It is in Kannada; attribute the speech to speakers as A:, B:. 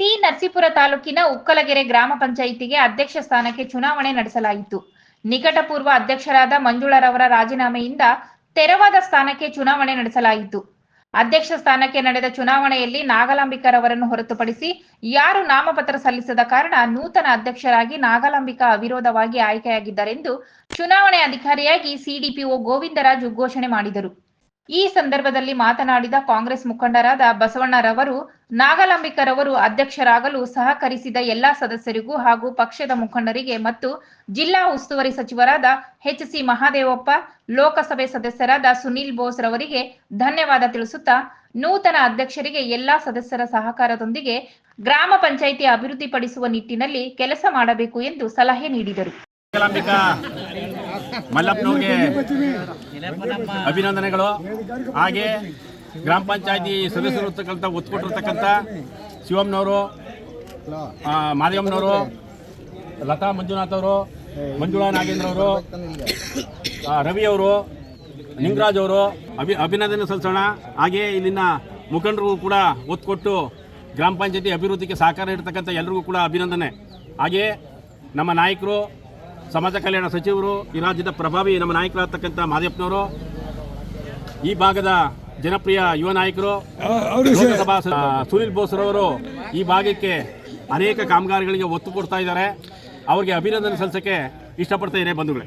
A: ಟಿ ನರಸೀಪುರ ತಾಲೂಕಿನ ಉಕ್ಕಲಗೆರೆ ಗ್ರಾಮ ಪಂಚಾಯಿತಿಗೆ ಅಧ್ಯಕ್ಷ ಸ್ಥಾನಕ್ಕೆ ಚುನಾವಣೆ ನಡೆಸಲಾಯಿತು. ನಿಕಟಪೂರ್ವ ಅಧ್ಯಕ್ಷರಾದ ಮಂಜುಳರವರ ರಾಜೀನಾಮೆಯಿಂದ ತೆರವಾದ ಸ್ಥಾನಕ್ಕೆ ಚುನಾವಣೆ ನಡೆಸಲಾಯಿತು. ಅಧ್ಯಕ್ಷ ಸ್ಥಾನಕ್ಕೆ ನಡೆದ ಚುನಾವಣೆಯಲ್ಲಿ ನಾಗಲಾಂಬಿಕರವರನ್ನು ಹೊರತುಪಡಿಸಿ ಯಾರು ನಾಮಪತ್ರ ಸಲ್ಲಿಸದ ಕಾರಣ ನೂತನ ಅಧ್ಯಕ್ಷರಾಗಿ ನಾಗಲಾಂಬಿಕಾ ಅವಿರೋಧವಾಗಿ ಆಯ್ಕೆಯಾಗಿದ್ದಾರೆಂದು ಚುನಾವಣೆ ಅಧಿಕಾರಿಯಾಗಿ ಸಿಡಿಪಿಒ ಗೋವಿಂದರಾಜು ಘೋಷಣೆ ಮಾಡಿದರು. ಈ ಸಂದರ್ಭದಲ್ಲಿ ಮಾತನಾಡಿದ ಕಾಂಗ್ರೆಸ್ ಮುಖಂಡರಾದ ಬಸವಣ್ಣರವರು, ನಾಗಲಾಂಬಿಕರವರು ಅಧ್ಯಕ್ಷರಾಗಲು ಸಹಕರಿಸಿದ ಎಲ್ಲಾ ಸದಸ್ಯರಿಗೂ ಹಾಗೂ ಪಕ್ಷದ ಮುಖಂಡರಿಗೆ ಮತ್ತು ಜಿಲ್ಲಾ ಉಸ್ತುವಾರಿ ಸಚಿವರಾದ ಎಚ್ ಸಿ ಮಹಾದೇವಪ್ಪ, ಲೋಕಸಭೆ ಸದಸ್ಯರಾದ ಸುನೀಲ್ ಬೋಸ್ ರವರಿಗೆ ಧನ್ಯವಾದ ತಿಳಿಸುತ್ತಾ, ನೂತನ ಅಧ್ಯಕ್ಷರಿಗೆ ಎಲ್ಲಾ ಸದಸ್ಯರ ಸಹಕಾರದೊಂದಿಗೆ ಗ್ರಾಮ ಪಂಚಾಯಿತಿ ಅಭಿವೃದ್ಧಿಪಡಿಸುವ ನಿಟ್ಟಿನಲ್ಲಿ ಕೆಲಸ ಮಾಡಬೇಕು ಎಂದು ಸಲಹೆ ನೀಡಿದರು.
B: ಮಲ್ಲಪ್ಪನವ್ರಿಗೆ ಅಭಿನಂದನೆಗಳು. ಹಾಗೆ ಗ್ರಾಮ ಪಂಚಾಯತಿ ಸದಸ್ಯರು ಇರ್ತಕ್ಕಂಥ ಒತ್ತು ಕೊಟ್ಟಿರ್ತಕ್ಕಂಥ ಶಿವಮ್ನವರು ಆ, ಮಾದೇವಮ್ಮನವರು ಲತಾ ಮಂಜುನಾಥ್ ಅವರು ಮಂಜುಳಾ ನಾಗೇಂದ್ರ ಅವರು ರವಿ ಅವರು ನಿಂಗರಾಜ್ ಅವರು ಅಭಿ ಅಭಿನಂದನೆ ಸಲ್ಲಿಸೋಣ. ಹಾಗೆ ಇಲ್ಲಿನ ಮುಖಂಡರಿಗೂ ಕೂಡ ಒತ್ತು ಕೊಟ್ಟು ಗ್ರಾಮ ಪಂಚಾಯತಿ ಅಭಿವೃದ್ಧಿಗೆ ಸಹಕಾರ ಇರ್ತಕ್ಕಂಥ ಎಲ್ರಿಗೂ ಕೂಡ ಅಭಿನಂದನೆ. ಹಾಗೆ ನಮ್ಮ ನಾಯಕರು ಸಮಾಜ ಕಲ್ಯಾಣ ಸಚಿವರು ಈ ರಾಜ್ಯದ ಪ್ರಭಾವಿ ನಮ್ಮ ನಾಯಕರಾಗ್ತಕ್ಕಂಥ ಮಾದೇಪ್ಪನವರು ಈ ಭಾಗದ ಜನಪ್ರಿಯ ಯುವ ನಾಯಕರು ಲೋಕಸಭಾ ಬೋಸ್ ಸುನಿಲ್ ಬೋಸ್ರವರು ಈ ಭಾಗಕ್ಕೆ ಅನೇಕ ಕಾಮಗಾರಿಗಳಿಗೆ ಒತ್ತು ಕೊಡ್ತಾ ಇದ್ದಾರೆ. ಅವರಿಗೆ ಅಭಿನಂದನೆ ಸಲ್ಲಿಸೋಕ್ಕೆ ಇಷ್ಟಪಡ್ತಾ ಇದ್ದೇನೆ ಬಂಧುಗಳೇ.